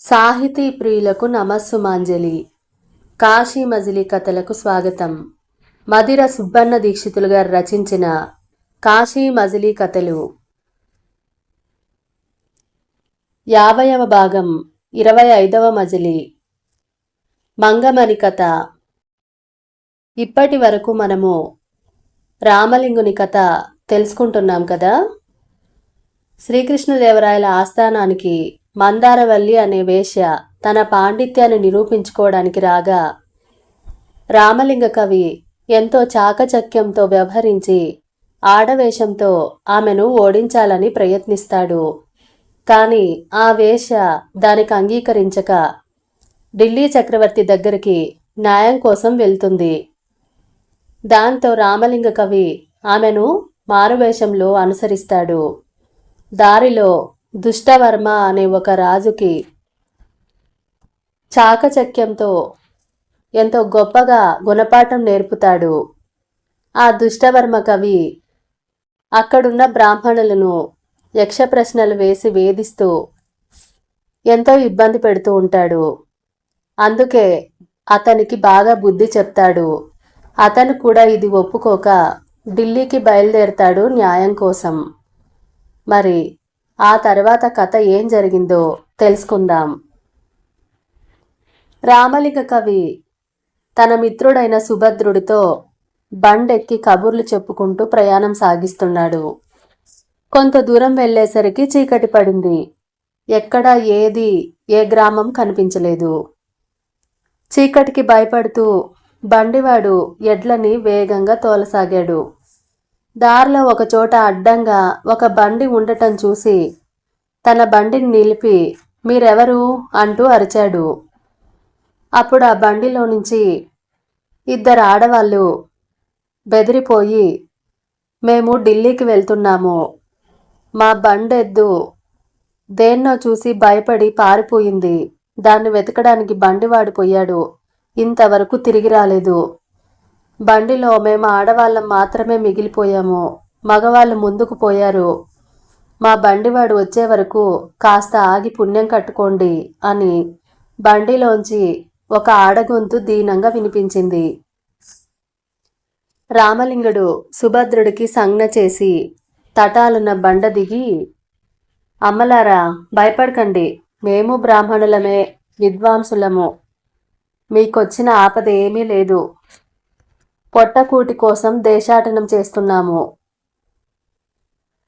సాహితీ ప్రియులకు నమస్సుమాంజలి. కాశీ మజిలీ కథలకు స్వాగతం. మదిర సుబ్బన్న దీక్షితులు గారు రచించిన కాశీ మజిలీ కథలు. యాభైవ భాగం ఇరవై ఐదవ మజిలీ. మంగమణి కథ. ఇప్పటి వరకు మనము రామలింగుని కథ తెలుసుకుంటున్నాం కదా? శ్రీకృష్ణదేవరాయల ఆస్థానానికి మందారవల్లి అనే వేశ్య తన పాండిత్యాన్ని నిరూపించుకోవడానికి రాగా రామలింగ కవి ఎంతో చాకచక్యంతో వ్యవహరించి ఆడవేషంతో ఆమెను ఓడించాలని ప్రయత్నిస్తాడు. కానీ ఆ వేష దానికి అంగీకరించక ఢిల్లీ చక్రవర్తి దగ్గరికి న్యాయం కోసం వెళ్తుంది. దాంతో రామలింగ కవి ఆమెను మారువేషంలో అనుసరిస్తాడు. దారిలో దుష్టవర్మ అనే ఒక రాజుకి చాకచక్యంతో ఎంతో గొప్పగా గుణపాఠం నేర్పుతాడు. ఆ దుష్టవర్మ కవి అక్కడున్న బ్రాహ్మణులను యక్ష ప్రశ్నలు వేసి వేధిస్తూ ఎంతో ఇబ్బంది పెడుతూ ఉంటాడు. అందుకే అతనికి బాగా బుద్ధి చెప్తాడు. అతను కూడా ఇది ఒప్పుకోక ఢిల్లీకి బయలుదేరతాడు న్యాయం కోసం. మరి ఆ తర్వాత కథ ఏం జరిగిందో తెలుసుకుందాం. రామలింగ కవి తన మిత్రుడైన సుభద్రుడితో బండెక్కి కబుర్లు చెప్పుకుంటూ ప్రయాణం సాగిస్తున్నాడు. కొంత దూరం వెళ్ళేసరికి చీకటి పడింది. ఎక్కడా ఏది ఏ గ్రామం కనిపించలేదు. చీకటికి భయపడుతూ బండివాడు ఎడ్లని వేగంగా తోలసాగాడు. దారిలో ఒక చోట అడ్డంగా ఒక బండి ఉండటం చూసి తన బండిని నిలిపి మీరెవరు? అంటూ అరిచాడు. అప్పుడు ఆ బండిలో నుంచి ఇద్దరు ఆడవాళ్ళు బెదిరిపోయి మేము ఢిల్లీకి వెళ్తున్నాము. మా బండెద్దు దేన్నో చూసి భయపడి పారిపోయింది. దాన్ని వెతకడానికి బండి వాడిపోయాడు ఇంతవరకు తిరిగి రాలేదు. బండిలో మేము ఆడవాళ్ళం మాత్రమే మిగిలిపోయాము. మగవాళ్ళు ముందుకు పోయారు. మా బండివాడు వచ్చే వరకు కాస్త ఆగి పుణ్యం కట్టుకోండి అని బండిలోంచి ఒక ఆడగొంతు దీనంగా వినిపించింది. రామలింగుడు సుభద్రుడికి సంజ్ఞ చేసి తటాలున్న బండ దిగి అమ్మలారా భయపడకండి. మేము బ్రాహ్మణులమే విద్వాంసులము. మీకొచ్చిన ఆపద ఏమీ లేదు. పొట్టకూటి కోసం దేశాటనం చేస్తున్నాము.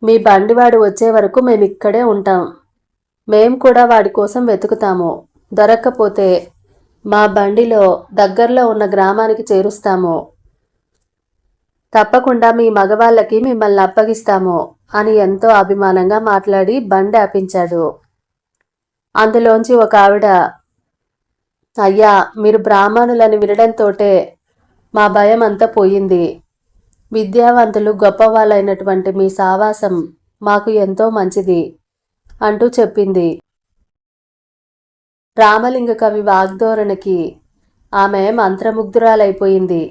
మీ బండివాడు వచ్చే వరకు మేమిక్కడే ఉంటాం. మేం కూడా వాడి కోసం వెతుకుతాము. దొరక్కపోతే మా బండిలో దగ్గరలో ఉన్న గ్రామానికి చేరుస్తాము. తప్పకుండా మీ మగవాళ్ళకి మిమ్మల్ని అప్పగిస్తాము అని ఎంతో అభిమానంగా మాట్లాడి బండి ఆపించాడు. అందులోంచి ఒక ఆవిడ అయ్యా మీరు బ్రాహ్మణులని వినడంతోటే మా భయం అంతా పోయింది. విద్యావంతులు గొప్పవాళ్ళైనటువంటి మీ సావాసం మాకు ఎంతో మంచిది అంటూ చెప్పింది. రామలింగ కవి వాగ్ధోరణకి ఆమె మంత్రముగ్ధురాలైపోయింది.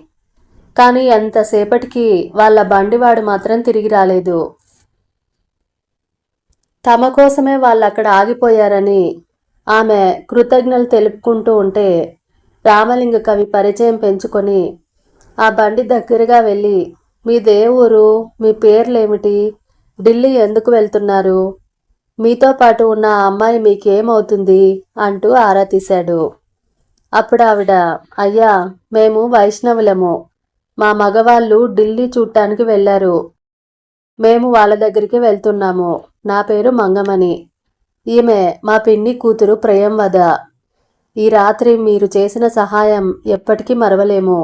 కానీ ఎంతసేపటికి వాళ్ళ బండివాడు మాత్రం తిరిగి రాలేదు. తమ కోసమే వాళ్ళు అక్కడ ఆగిపోయారని ఆమె కృతజ్ఞతలు తెలుపుకుంటూ ఉంటే రామలింగ కవి పరిచయం పెంచుకొని ఆ బండి దగ్గరగా వెళ్ళి మీ ఊరు మీ పేర్లేమిటి? ఢిల్లీ ఎందుకు వెళ్తున్నారు? మీతో పాటు ఉన్న ఆ అమ్మాయి మీకేమవుతుంది? అంటూ ఆరా తీశాడు. అప్పుడు ఆవిడ అయ్యా మేము వైష్ణవులము. మా మగవాళ్ళు ఢిల్లీ చూడటానికి వెళ్ళారు. మేము వాళ్ళ దగ్గరికి వెళ్తున్నాము. నా పేరు మంగమణి. ఈమె మా పిన్ని కూతురు ప్రేయంవద. ఈ రాత్రి మీరు చేసిన సహాయం ఎప్పటికీ మరవలేము.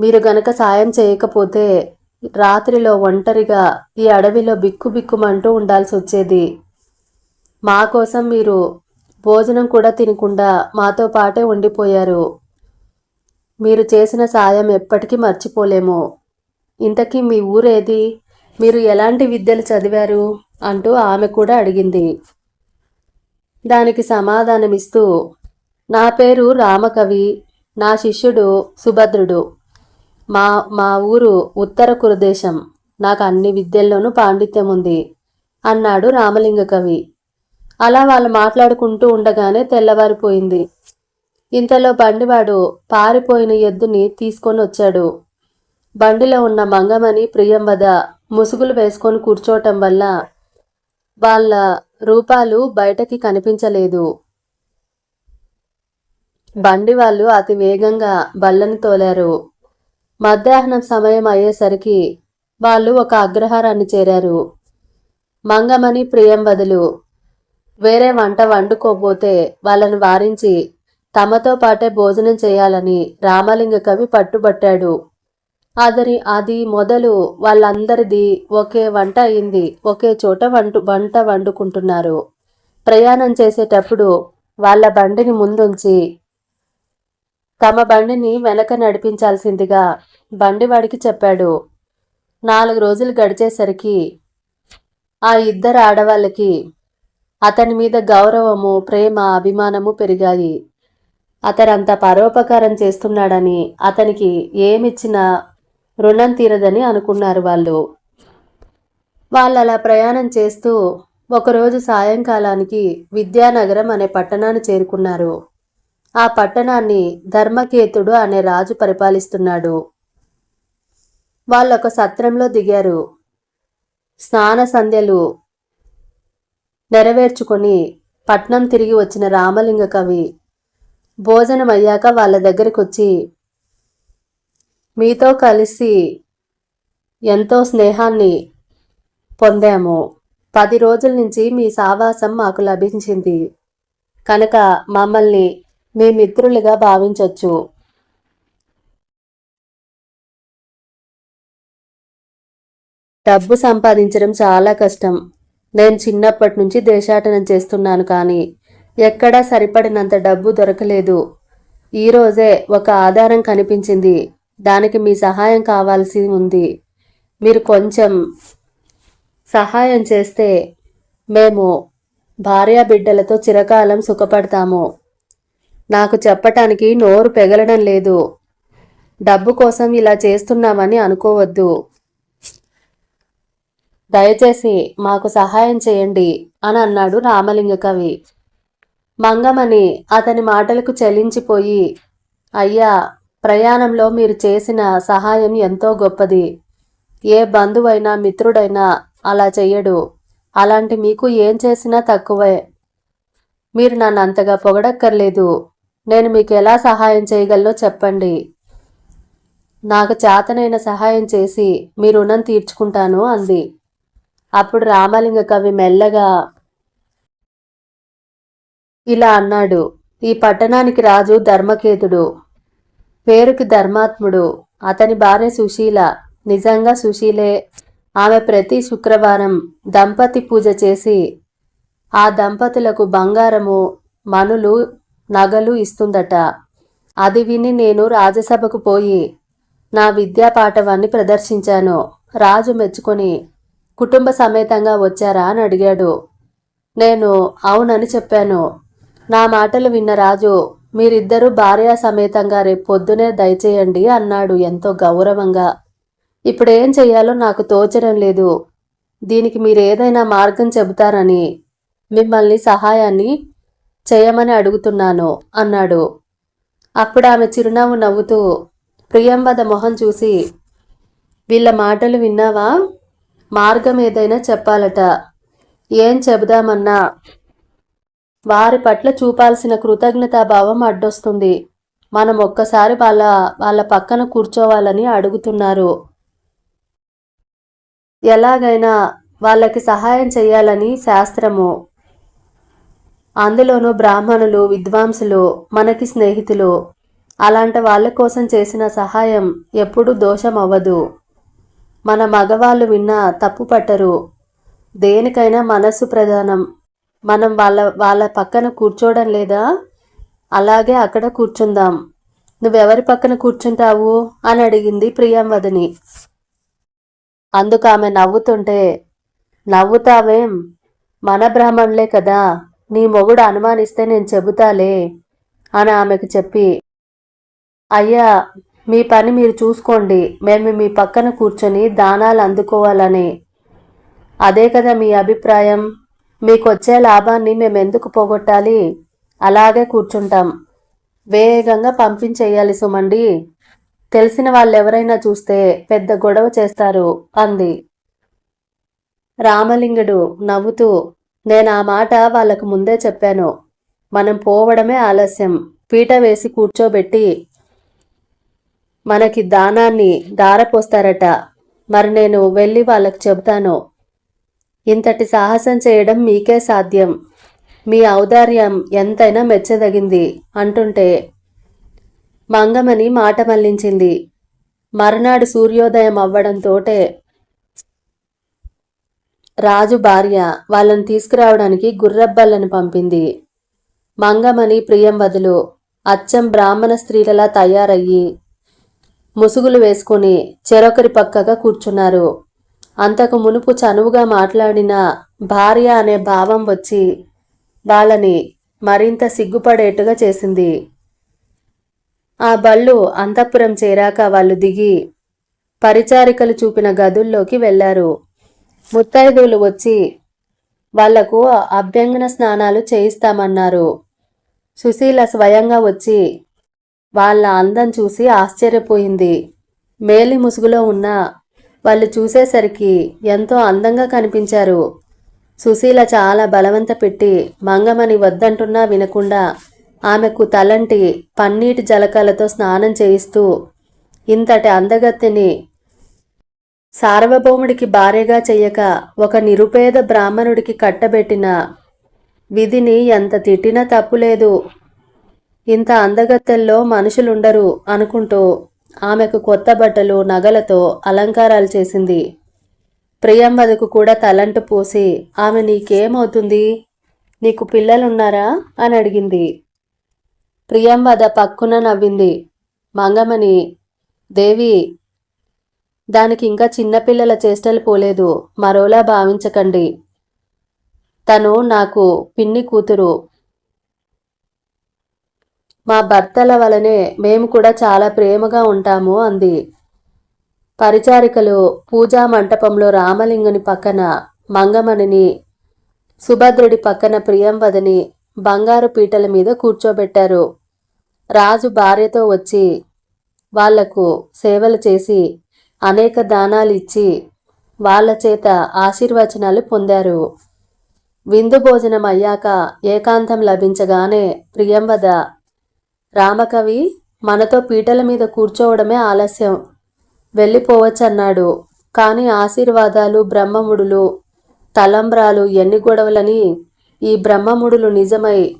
మీరు గనక సాయం చేయకపోతే రాత్రిలో ఒంటరిగా ఈ అడవిలో బిక్కుబిక్కుమంటూ ఉండాల్సి వచ్చేది మా కోసం మీరు భోజనం కూడా తినకుండా మాతో పాటే ఉండిపోయారు. మీరు చేసిన సాయం ఎప్పటికీ మర్చిపోలేము. ఇంతకీ మీ ఊరేది? మీరు ఎలాంటి విద్యలు చదివారు? అంటూ ఆమె కూడా అడిగింది. దానికి సమాధానమిస్తూ నా పేరు రామకవి నా శిష్యుడు సుభద్రుడు. మా మా ఊరు ఉత్తర కురుదేశం. నాకు అన్ని విద్యల్లోనూ పాండిత్యం ఉంది అన్నాడు రామలింగ కవి. అలా వాళ్ళు మాట్లాడుకుంటూ ఉండగానే తెల్లవారిపోయింది. ఇంతలో బండివాడు పారిపోయిన ఎద్దుని తీసుకొని వచ్చాడు. బండిలో ఉన్న మంగమని ప్రియంవద ముసుగులు వేసుకొని కూర్చోవటం వల్ల వాళ్ళ రూపాలు బయటకి కనిపించలేదు. బండి వాళ్ళు అతి వేగంగా బల్లని తోలారు. మధ్యాహ్నం సమయం అయ్యేసరికి వాళ్ళు ఒక అగ్రహారాన్ని చేరారు. మంగమని ప్రియంవదులు వేరే వంట వండుకోబోతే వాళ్ళని వారించి తమతో పాటే భోజనం చేయాలని రామలింగ కవి పట్టుబట్టాడు. అదరి అది మొదలు వాళ్ళందరిది ఒకే వంట అయింది. ఒకే చోట వంట వంట వండుకుంటున్నారు. ప్రయాణం చేసేటప్పుడు వాళ్ళ బండిని ముందుంచి తమ బండిని వెనక నడిపించాల్సిందిగా బండివాడికి చెప్పాడు. నాలుగు రోజులు గడిచేసరికి ఆ ఇద్దరు ఆడవాళ్ళకి అతని మీద గౌరవము ప్రేమ అభిమానము పెరిగాయి. అతనంత పరోపకారం చేస్తున్నాడని అతనికి ఏమిచ్చినా రుణం తీరదని అనుకున్నారు వాళ్ళు. వాళ్ళు అలా ప్రయాణం చేస్తూ ఒకరోజు సాయంకాలానికి విద్యానగరం అనే పట్టణాన్ని చేరుకున్నారు. ఆ పట్టణాన్ని ధర్మకేతుడు అనే రాజు పరిపాలిస్తున్నాడు. వాళ్ళొక సత్రంలో దిగారు. స్నాన సంధ్యలు నెరవేర్చుకొని పట్నం తిరిగి వచ్చిన రామలింగ కవి భోజనం అయ్యాక వాళ్ళ దగ్గరికి వచ్చి మీతో కలిసి ఎంతో స్నేహాన్ని పొందాము. పది రోజుల నుంచి మీ సావాసం మాకు లభించింది. కనుక మమ్మల్ని మీ మిత్రులుగా భావించవచ్చు డబ్బు సంపాదించడం చాలా కష్టం. నేను చిన్నప్పటి నుంచి దేశాటనం చేస్తున్నాను కానీ ఎక్కడా సరిపడినంత డబ్బు దొరకలేదు. ఈరోజే ఒక ఆధారం కనిపించింది. దానికి మీ సహాయం కావాల్సి ఉంది. మీరు కొంచెం సహాయం చేస్తే మేము భార్యాబిడ్డలతో చిరకాలం సుఖపడతాము. నాకు చెప్పటానికి నోరు పెగలడం లేదు. డబ్బు కోసం ఇలా చేస్తున్నామని అనుకోవద్దు. దయచేసి మాకు సహాయం చేయండి అని అన్నాడు రామలింగ కవి. మంగమని అతని మాటలకు చలించిపోయి అయ్యా ప్రయాణంలో మీరు చేసిన సహాయం ఎంతో గొప్పది. ఏ బంధువైనా మిత్రుడైనా అలా చెయ్యడు. అలాంటి మీకు ఏం చేసినా తక్కువే. మీరు నన్ను అంతగా పొగడక్కర్లేదు. నేను మీకు ఎలా సహాయం చేయగలనో చెప్పండి. నాకు చేతనైన సహాయం చేసి మీ రుణం తీర్చుకుంటాను అంది. అప్పుడు రామలింగ కవి మెల్లగా ఇలా అన్నాడు. ఈ పట్టణానికి రాజు ధర్మకేతుడు పేరుకి ధర్మాత్ముడు. అతని భార్య సుశీల నిజంగా సుశీలే. ఆమె ప్రతి శుక్రవారం దంపతి పూజ చేసి ఆ దంపతులకు బంగారము మనులు నగలు ఇస్తుందట. అది విని నేను రాజసభకు పోయి నా విద్యా పాఠవాన్ని ప్రదర్శించాను. రాజు మెచ్చుకొని కుటుంబ సమేతంగా వచ్చారా? అని అడిగాడు. నేను అవునని చెప్పాను. నా మాటలు విన్న రాజు మీరిద్దరూ భార్యా సమేతంగా రేపు పొద్దునే దయచేయండి అన్నాడు ఎంతో గౌరవంగా. ఇప్పుడేం చెయ్యాలో నాకు తోచడం లేదు. దీనికి మీరు ఏదైనా మార్గం చెబుతారని మిమ్మల్ని సహాయాన్ని చేయమని అడుగుతున్నాను అన్నాడు. అప్పుడు ఆమె చిరునవ్వు నవ్వుతూ ప్రియంవద మొహం చూసి వీళ్ళ మాటలు విన్నావా? మార్గం ఏదైనా చెప్పాలట. ఏం చెబుదామన్నా? వారి పట్ల చూపాల్సిన కృతజ్ఞతాభావం అడ్డొస్తుంది. మనం ఒక్కసారి వాళ్ళ వాళ్ళ పక్కన కూర్చోవాలని అడుగుతున్నారు. ఎలాగైనా వాళ్ళకి సహాయం చేయాలని శాస్త్రము. అందులోనూ బ్రాహ్మణులు విద్వాంసులు మనకి స్నేహితులు అలాంటి వాళ్ళ కోసం చేసిన సహాయం ఎప్పుడూ దోషం అవ్వదు మన మగవాళ్ళు విన్నా తప్పు పట్టరు. దేనికైనా మనస్సు ప్రధానం. మనం వాళ్ళ వాళ్ళ పక్కన కూర్చోవడం లేదా అలాగే అక్కడ కూర్చుందాం. నువ్వెవరి పక్కన కూర్చుంటావు? అని అడిగింది ప్రియంవదని. అందుకు ఆమె నవ్వుతుంటే నవ్వుతావేం? మన బ్రాహ్మణులే కదా. నీ మొగుడు అనుమానిస్తే నేను చెబుతాలే అని ఆమెకు చెప్పి అయ్యా మీ పని మీరు చూసుకోండి. మేము మీ పక్కన కూర్చొని దానాలు అందుకోవాలని. అదే కదా మీ అభిప్రాయం. మీకొచ్చే లాభాన్ని మేమెందుకు పోగొట్టాలి? అలాగే కూర్చుంటాం. వేగంగా పంపించేయాలి సుమండి. తెలిసిన వాళ్ళెవరైనా చూస్తే పెద్ద గొడవ చేస్తారు అంది. రామలింగుడు నవ్వుతూ నేను ఆ మాట వాళ్ళకు ముందే చెప్పాను. మనం పోవడమే ఆలస్యం. పీట వేసి కూర్చోబెట్టి మనకి దానాన్ని దారపోస్తారట మరి నేను వెళ్ళి వాళ్ళకు చెబుతాను. ఇంతటి సాహసం చేయడం మీకే సాధ్యం. మీ ఔదార్యం ఎంతైనా మెచ్చదగింది అంటుంటే మంగమని మాట మళ్ళించింది మరునాడు సూర్యోదయం అవ్వడంతోటే రాజు భార్య వాళ్ళని తీసుకురావడానికి గుర్రబ్బలను పంపింది. మంగమని ప్రియంవదులు అచ్చం బ్రాహ్మణ స్త్రీలలా తయారయ్యి ముసుగులు వేసుకుని చెరొకరి పక్కగా కూర్చున్నారు. అంతకు మునుపు చనువుగా మాట్లాడిన భార్య అనే భావం వచ్చి వాళ్ళని మరింత సిగ్గుపడేట్టుగా చేసింది. ఆ బళ్ళు అంతఃపురం చేరాక వాళ్ళు దిగి పరిచారికలు చూపిన గదుల్లోకి వెళ్ళారు ముత్తైదువులు వచ్చి వాళ్ళకు అభ్యంగన స్నానాలు చేయిస్తామన్నారు. సుశీల స్వయంగా వచ్చి వాళ్ళ అందం చూసి ఆశ్చర్యపోయింది. మేలి ముసుగులో ఉన్న వాళ్ళు చూసేసరికి ఎంతో అందంగా కనిపించారు. సుశీల చాలా బలవంత పెట్టి మంగమని వద్దంటున్నా వినకుండా ఆమెకు తలంటి పన్నీటి జలకాలతో స్నానం చేయిస్తూ ఇంతటి అందగత్తిని సార్వభౌముడికి భార్యగా చెయ్యక ఒక నిరుపేద బ్రాహ్మణుడికి కట్టబెట్టిన విధిని ఎంత తిట్టినా తప్పులేదు ఇంత అందగత్తెల్లో మనుషులుండరు అనుకుంటూ ఆమెకు కొత్త బట్టలు నగలతో అలంకారాలు చేసింది. ప్రియంవదకు కూడా తలంటు పోసి ఆమె నీకేమవుతుంది? నీకు పిల్లలున్నారా? అని అడిగింది. ప్రియంవద పక్కున నవ్వింది. మంగమని దేవి దానికి ఇంకా చిన్నపిల్లల చేష్టలు పోలేదు. మరోలా భావించకండి. తను నాకు పిన్ని కూతురు. మా భర్తల వలనే మేము కూడా చాలా ప్రేమగా ఉంటాము అంది. పరిచారికలు పూజా మంటపంలో రామలింగుని పక్కన మంగమణిని సుభద్రుడి పక్కన ప్రియంవదని బంగారు పీటల మీద కూర్చోబెట్టారు. రాజు భార్యతో వచ్చి వాళ్ళకు సేవలు చేసి అనేక దానాలు ఇచ్చి వాళ్ళ చేత ఆశీర్వచనాలు పొందారు. విందు భోజనం అయ్యాక ఏకాంతం లభించగానే ప్రియంవద రామకవి మనతో పీటల మీద కూర్చోవడమే ఆలస్యం. వెళ్ళిపోవచ్చన్నాడు. కాని ఆశీర్వాదాలు బ్రహ్మముడులు తలంబ్రాలు ఎన్ని గొడవలని ఈ బ్రహ్మముడులు నిజమై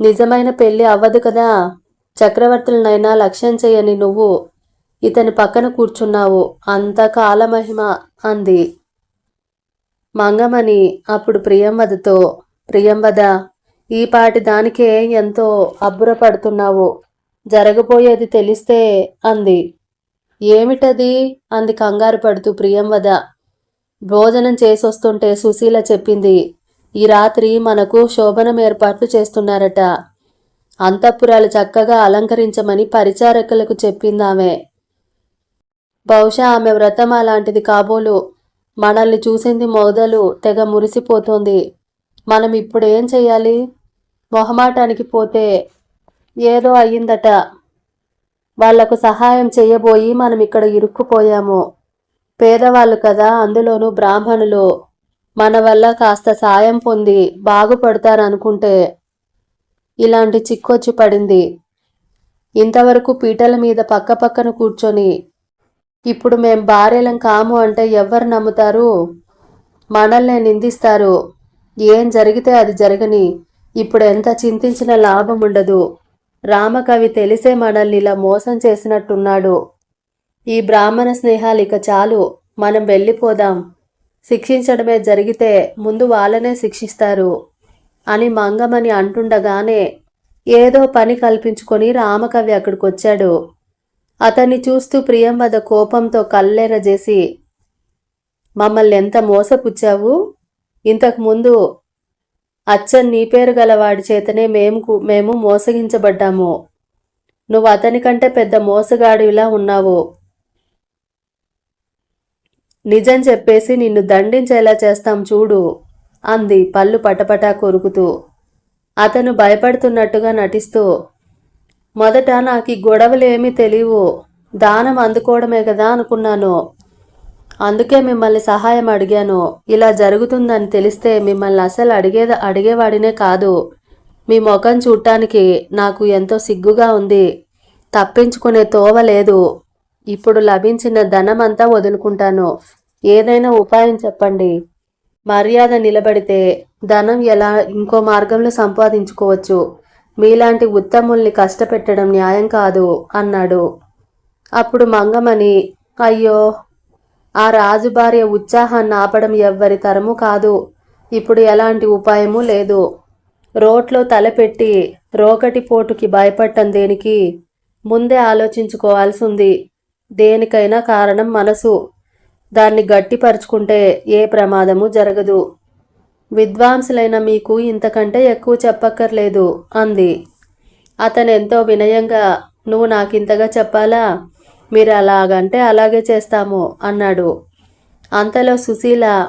నిజమైన పెళ్ళి అవ్వదు కదా. చక్రవర్తులనైనా లక్ష్యం చేయని నువ్వు ఇతని పక్కన కూర్చున్నావు. అంత కాలమహిమ అంది. మంగమని అప్పుడు ప్రియంవదతో ప్రియంవద ఈ పాటి దానికే ఎంతో అబ్బురపడుతున్నావు. జరగబోయేది తెలిస్తే అంది. ఏమిటది? అంది కంగారు పడుతూ ప్రియంవద భోజనం చేసొస్తుంటే సుశీల చెప్పింది. ఈ రాత్రి మనకు శోభనం ఏర్పాట్లు చేస్తున్నారట. అంతఃపురాలు చక్కగా అలంకరించమని పరిచారకులకు చెప్పిందామె. బహుశా ఆమె వ్రతం అలాంటిది కాబోలు. మనల్ని చూసింది మొదలు తెగ మురిసిపోతోంది. మనం ఇప్పుడు ఏం చెయ్యాలి? మొహమాటానికి పోతే ఏదో అయ్యిందట. వాళ్ళకు సహాయం చేయబోయి మనం ఇక్కడ ఇరుక్కుపోయాము. పేదవాళ్ళు కదా అందులోనూ బ్రాహ్మణులు. మన వల్ల కాస్త సాయం పొంది బాగుపడతారనుకుంటే ఇలాంటి చిక్కొచ్చి పడింది. ఇంతవరకు పీటల మీద పక్క పక్కన కూర్చొని ఇప్పుడు మేం భార్యలం కాము అంటే ఎవ్వరు నమ్ముతారు? మనల్నే నిందిస్తారు. ఏం జరిగితే అది జరగని. ఇప్పుడు ఎంత చింతించిన లాభం ఉండదు. రామకవి తెలిసే మనల్ని ఇలా మోసం చేసినట్టున్నాడు. ఈ బ్రాహ్మణ స్నేహాలు ఇక చాలు. మనం వెళ్ళిపోదాం. శిక్షించడమే జరిగితే ముందు వాళ్ళనే శిక్షిస్తారు అని మంగమని అంటుండగానే ఏదో పని కల్పించుకొని రామకవి అక్కడికొచ్చాడు. అతన్ని చూస్తూ ప్రియంవద కోపంతో కళ్ళెరజేసి మమ్మల్ని ఎంత మోసపుచ్చావు ఇంతకుముందు అచ్చన్ నీ పేరు గలవాడి చేతనే మేము మేము మోసగించబడ్డాము. నువ్వు అతని కంటే పెద్ద మోసగాడిలా ఉన్నావు. నిజం చెప్పేసి నిన్ను దండించేలా చేస్తాం చూడు అంది పళ్ళు పటపటా కొరుకుతూ. అతను భయపడుతున్నట్టుగా నటిస్తూ మొదట నాకు ఈ గొడవలేమీ తెలియవు. దానం అందుకోవడమే కదా అనుకున్నాను. అందుకే మిమ్మల్ని సహాయం అడిగాను. ఇలా జరుగుతుందని తెలిస్తే మిమ్మల్ని అసలు అడిగేద అడిగేవాడినే కాదు. మీ ముఖం చూడటానికి నాకు ఎంతో సిగ్గుగా ఉంది. తప్పించుకునే తోవ లేదు. ఇప్పుడు లభించిన ధనమంతా వదులుకుంటాను. ఏదైనా ఉపాయం చెప్పండి. మర్యాద నిలబడితే ధనం ఎలా ఇంకో మార్గంలో సంపాదించుకోవచ్చు. మీలాంటి ఉత్తముల్ని కష్టపెట్టడం న్యాయం కాదు అన్నాడు. అప్పుడు మంగమని అయ్యో ఆ రాజు భార్య ఉత్సాహాన్ని ఆపడం ఎవ్వరి తరము కాదు. ఇప్పుడు ఎలాంటి ఉపాయమూ లేదు. రోట్లో తలపెట్టి రోకటి పోటుకి భయపడటం దేనికి? ముందే ఆలోచించుకోవాల్సి ఉంది. దేనికైనా కారణం మనసు. దాన్ని గట్టిపరుచుకుంటే ఏ ప్రమాదము జరగదు. విద్వాంసులైన మీకు ఇంతకంటే ఎక్కువ చెప్పక్కర్లేదు అంది. అతను ఎంతో వినయంగా నువ్వు నాకింతగా చెప్పాలా? మీరు అలాగంటే అలాగే చేస్తాము అన్నాడు. అంతలో సుశీల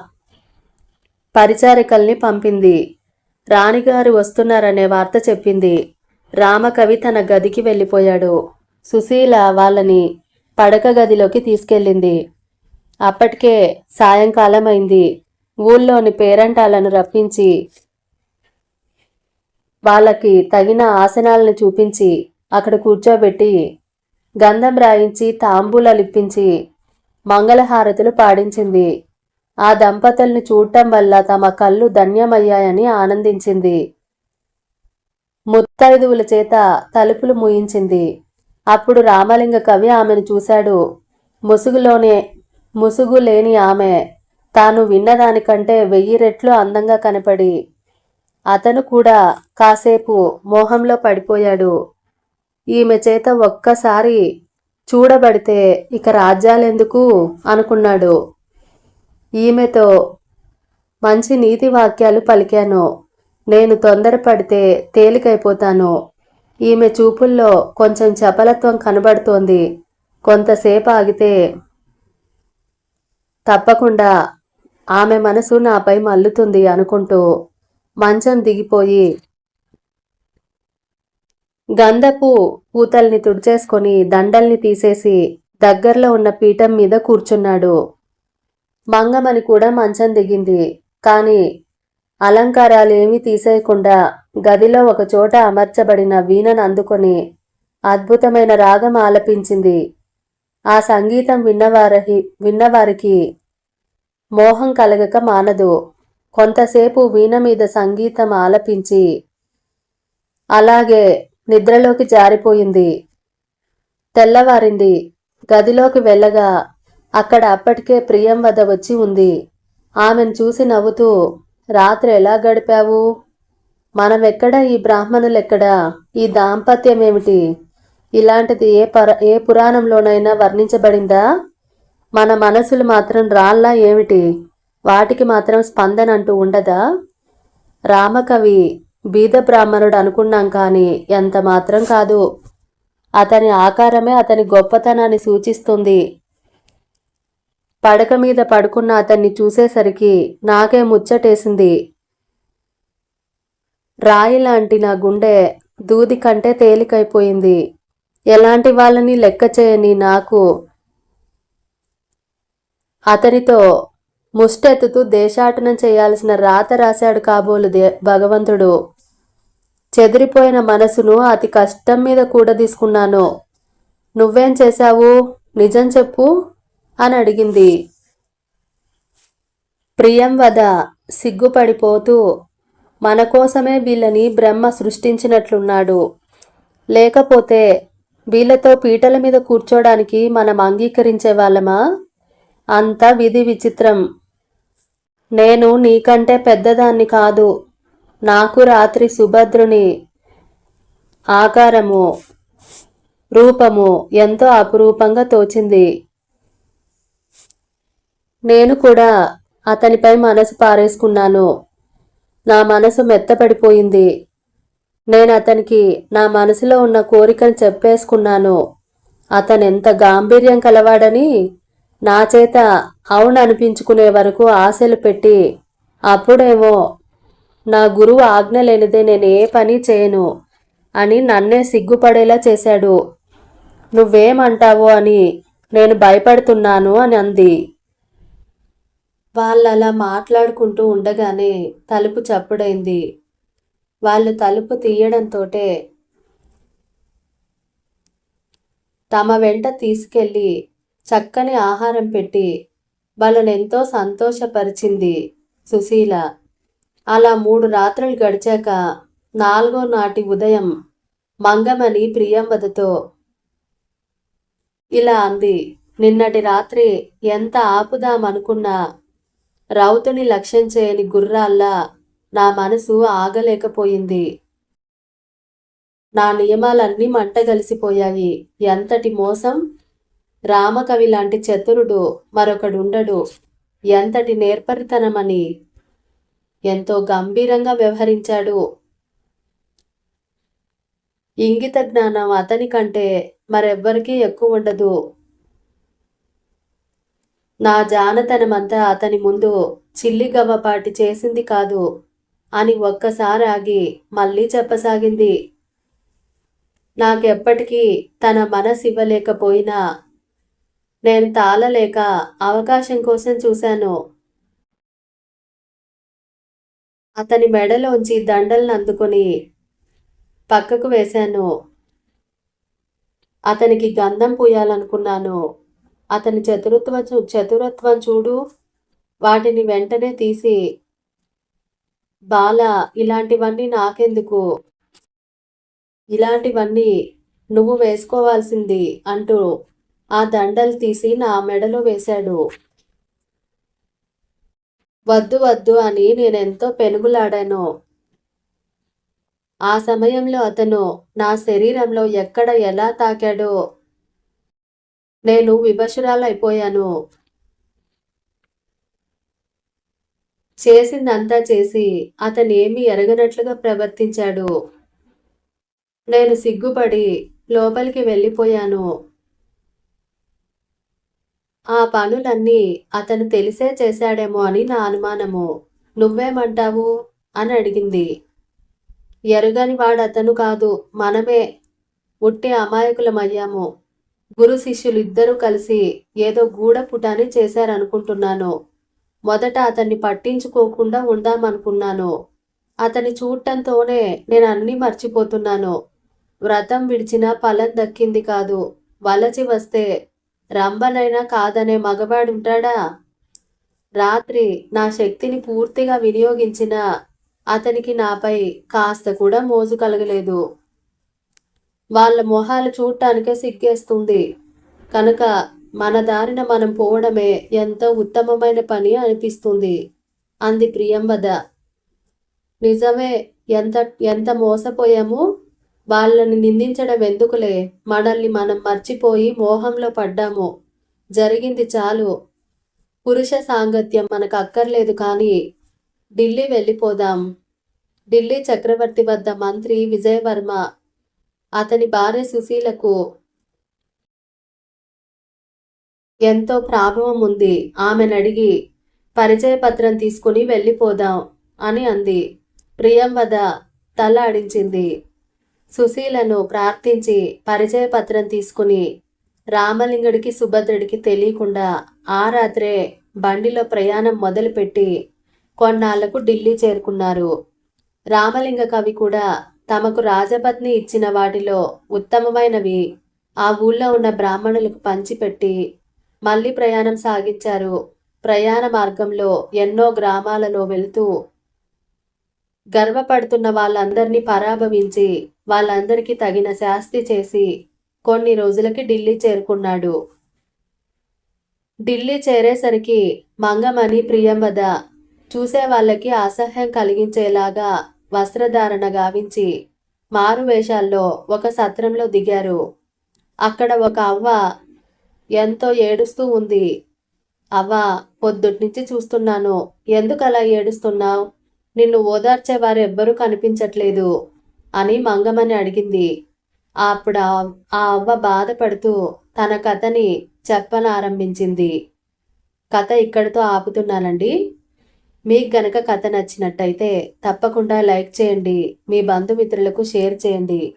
పరిచారికల్ని పంపింది. రాణిగారు వస్తున్నారనే వార్త చెప్పింది. రామకవి తన గదికి వెళ్ళిపోయాడు. సుశీల వాళ్ళని పడక గదిలోకి తీసుకెళ్ళింది. అప్పటికే సాయంకాలం అయింది ఊళ్ళోని పేరంటాలను రప్పించి వాళ్ళకి తగిన ఆసనాలను చూపించి అక్కడ కూర్చోబెట్టి గంధం రాయించి తాంబూలలిప్పించి మంగళహారతులు పాడించింది. ఆ దంపతుల్ని చూడటం వల్ల తమ కళ్ళు ధన్యమయ్యాయని ఆనందించింది. ముత్తైదువుల చేత తలుపులు మూయించింది. అప్పుడు రామలింగ కవి ఆమెను చూశాడు. ముసుగులోనే ముసుగు లేని ఆమె తాను విన్నదానికంటే వెయ్యి రెట్లు అందంగా కనపడి అతను కూడా కాసేపు మోహంలో పడిపోయాడు. ఈమె చేత ఒక్కసారి చూడబడితే ఇక రాజ్యాలెందుకు అనుకున్నాడు. ఈమెతో మంచి నీతి వాక్యాలు పలికాను. నేను తొందరపడితే తేలికైపోతాను. ఈమె చూపుల్లో కొంచెం చపలత్వం కనబడుతోంది. కొంతసేపు ఆగితే తప్పకుండా ఆమె మనసు నాపై మల్లుతుంది అనుకుంటూ మంచం దిగిపోయి గంధపు పూతల్ని తుడిచేసుకొని దండల్ని తీసేసి దగ్గరలో ఉన్న పీఠం మీద కూర్చున్నాడు. మంగమని కూడా మంచం దిగింది. కాని అలంకారాలేమీ తీసేయకుండా గదిలో ఒక చోట అమర్చబడిన వీణను అందుకొని అద్భుతమైన రాగం ఆలపించింది. ఆ సంగీతం విన్నవారి విన్నవారికి మోహం కలగక మానదు. కొంతసేపు వీణ మీద సంగీతం ఆలపించి అలాగే నిద్రలోకి జారిపోయింది. తెల్లవారింది. గదిలోకి వెళ్ళగా అక్కడ అప్పటికే ప్రియం వద్ద వచ్చి ఉంది. ఆమెను చూసి నవ్వుతూ రాత్రి ఎలా గడిపావు? మనమెక్కడా? ఈ బ్రాహ్మణులెక్కడా? ఈ దాంపత్యం ఏమిటి ఇలాంటిది ఏ పర ఏ పురాణంలోనైనా వర్ణించబడిందా? మన మనసులు మాత్రం రాళ్ళా ఏమిటి? వాటికి మాత్రం స్పందన అంటూ ఉండదా? రామకవి బీద బ్రాహ్మణుడు అనుకున్నాం కానీ ఎంత మాత్రం కాదు. అతని ఆకారమే అతని గొప్పతనాన్ని సూచిస్తుంది. పడక మీద పడుకున్న అతన్ని చూసేసరికి నాకే ముచ్చటేసింది. రాయి లాంటి నా గుండె దూది కంటే తేలికైపోయింది. ఎలాంటి వాళ్ళని లెక్క చేయని నాకు అతనితో ముష్టెత్తుతూ దేశాటనం చేయాల్సిన రాత రాశాడు కాబోలు దే భగవంతుడు. చెదిరిపోయిన మనసును అతి కష్టం మీద కూడా తీసుకున్నాను నువ్వేం చేశావు? నిజం చెప్పు అని అడిగింది. ప్రియం వద సిగ్గుపడిపోతూ మన కోసమే వీళ్ళని బ్రహ్మ సృష్టించినట్లున్నాడు. లేకపోతే వీళ్ళతో పీటల మీద కూర్చోడానికి మనం అంగీకరించే వాళ్ళమా? అంత విధి విచిత్రం. నేను నీకంటే పెద్దదాన్ని కాదు. నాకు రాత్రి సుభద్రుని ఆకారము రూపము ఎంతో అపురూపంగా తోచింది. నేను కూడా అతనిపై మనసు పారేసుకున్నాను. నా మనసు మెత్తపడిపోయింది. నేను అతనికి నా మనసులో ఉన్న కోరికను చెప్పేసుకున్నాను. అతను ఎంత గాంభీర్యం కలవాడని నా చేత అవును అనిపించుకునే వరకు ఆశలు పెట్టి అప్పుడేమో నా గురువు ఆజ్ఞ లేనిదే నేను ఏ పని చేయను అని నన్నే సిగ్గుపడేలా చేశాడు. నువ్వేమంటావో అని నేను భయపడుతున్నాను అని అంది. వాళ్ళలా మాట్లాడుకుంటూ ఉండగానే తలుపు చప్పుడైంది. వాళ్ళు తలుపు తీయడంతోటే తమ వెంట తీసుకెళ్ళి చక్కని ఆహారం పెట్టి వాళ్ళని ఎంతో సంతోషపరిచింది సుశీల. అలా మూడు రాత్రులు గడిచాక నాలుగో నాటి ఉదయం మంగమని ప్రియంవదతో ఇలా అంది. నిన్నటి రాత్రి ఎంత ఆపుదామనుకున్నా రౌతుని లక్ష్యం చేయని గుర్రాల్లా నా మనసు ఆగలేకపోయింది. నా నియమాలన్నీ మంటగలిసిపోయాయి ఎంతటి మోసం? రామకవి లాంటి చతురుడు మరొకడుండడు. ఎంతటి నేర్పరితనమని. ఎంతో గంభీరంగా వ్యవహరించాడు. ఇంగిత జ్ఞానం అతని కంటే మరెవ్వరికీ ఎక్కువ ఉండదు. నా జానతనమంతా అతని ముందు చిల్లిగవ్వపాటి చేసింది కాదు అని ఒక్కసారి ఆగి మళ్ళీ చెప్పసాగింది. నాకెప్పటికీ తన మనసు ఇవ్వలేకపోయినా నేను తాళలేక అవకాశం కోసం చూశాను. అతని మెడలోంచి దండలను అందుకొని పక్కకు వేశాను. అతనికి గంధం పూయాలనుకున్నాను. అతని చతురత్వ చతురత్వం చూడు. వాటిని వెంటనే తీసి బాల ఇలాంటివన్నీ నాకెందుకు? ఇలాంటివన్నీ నువ్వు వేసుకోవాల్సింది అంటూ ఆ దండలు తీసి నా మెడలో వేశాడు. వద్దు వద్దు అని నేనెంతో పెనుగులాడాను. ఆ సమయంలో అతను నా శరీరంలో ఎక్కడ ఎలా తాకాడో నేను వివశురాలైపోయాను చేసిందంతా చేసి అతను ఏమీ ఎరగనట్లుగా ప్రవర్తించాడు. నేను సిగ్గుపడి లోపలికి వెళ్ళిపోయాను. ఆ పనులన్నీ అతను తెలిసే చేశాడేమో అని నా అనుమానము. నువ్వేమంటావు? అని అడిగింది. ఎరుగని వాడతను కాదు మనమే ఉట్టి అమాయకులమయ్యాము. గురు శిష్యులు ఇద్దరూ కలిసి ఏదో గూఢపుటాని చేశారనుకుంటున్నాను. మొదట అతన్ని పట్టించుకోకుండా ఉందామనుకున్నాను. అతని చూడటంతోనే నేను అన్నీ మర్చిపోతున్నాను. వ్రతం విడిచిన ఫలం దక్కింది కాదు. వలచి వస్తే రంబనైనా కాదనే మగవాడుంటాడా? రాత్రి నా శక్తిని పూర్తిగా వినియోగించిన అతనికి నాపై కాస్త కూడా మోజు కలగలేదు. వాళ్ళ మొహాలు చూడటానికే సిగ్గేస్తుంది. కనుక మన దారిన మనం పోవడమే ఎంతో ఉత్తమమైన పని అనిపిస్తుంది. అంది ప్రియంవద నిజమే ఎంత ఎంత మోసపోయాము? వాళ్ళని నిందించడం ఎందుకులే? మనల్ని మనం మర్చిపోయి మోహంలో పడ్డాము. జరిగింది చాలు. పురుష సాంగత్యం మనకు అక్కర్లేదు కానీ ఢిల్లీ వెళ్ళిపోదాం. ఢిల్లీ చక్రవర్తి వద్ద మంత్రి విజయవర్మ అతని భార్య సుశీలకు ఎంతో ప్రాభవం ఉంది. ఆమెను అడిగి పరిచయ పత్రం తీసుకుని వెళ్ళిపోదాం అని అంది. ప్రియంవద తల అడించింది సుశీలను ప్రార్థించి పరిచయ పత్రం తీసుకుని రామలింగుడికి సుభద్రుడికి తెలియకుండా ఆ రాత్రే బండిలో ప్రయాణం మొదలుపెట్టి కొన్నాళ్ళకు ఢిల్లీ చేరుకున్నారు. రామలింగ కవి కూడా తమకు రాజపత్ని ఇచ్చిన వాటిలో ఉత్తమమైనవి ఆ ఊళ్ళో ఉన్న బ్రాహ్మణులకు పంచిపెట్టి మళ్ళీ ప్రయాణం సాగించారు. ప్రయాణ మార్గంలో ఎన్నో గ్రామాలలో వెళ్తూ గర్వపడుతున్న వాళ్ళందరినీ పరాభవించి వాళ్ళందరికీ తగిన శాస్తి చేసి కొన్ని రోజులకి ఢిల్లీ చేరుకున్నాడు. ఢిల్లీ చేరేసరికి మంగమణి ప్రియంవద చూసే వాళ్ళకి అసహ్యం కలిగించేలాగా వస్త్రధారణ గావించి మారు వేషాల్లో ఒక సత్రంలో దిగారు. అక్కడ ఒక అవ్వ ఎంతో ఏడుస్తూ ఉంది. అవ్వ పొద్దుట్నుంచి చూస్తున్నాను. ఎందుకు అలా ఏడుస్తున్నావు? నిన్ను ఓదార్చేవారెవ్వరూ కనిపించట్లేదు. అని మంగమని అడిగింది. అప్పుడు ఆ అవ్వ బాధపడుతూ తన కథని చెప్పనారంభించింది. కథ ఇక్కడితో ఆపుతున్నానండి. మీకు గనక కథ నచ్చినట్టయితే తప్పకుండా లైక్ చేయండి. మీ బంధుమిత్రులకు షేర్ చేయండి.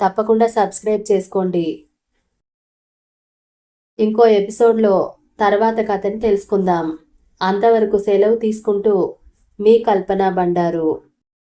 తప్పకుండా సబ్స్క్రైబ్ చేసుకోండి. ఇంకో ఎపిసోడ్లో తర్వాత కథని తెలుసుకుందాం. అంతవరకు సెలవు తీసుకుంటూ మీ కల్పన బండారు.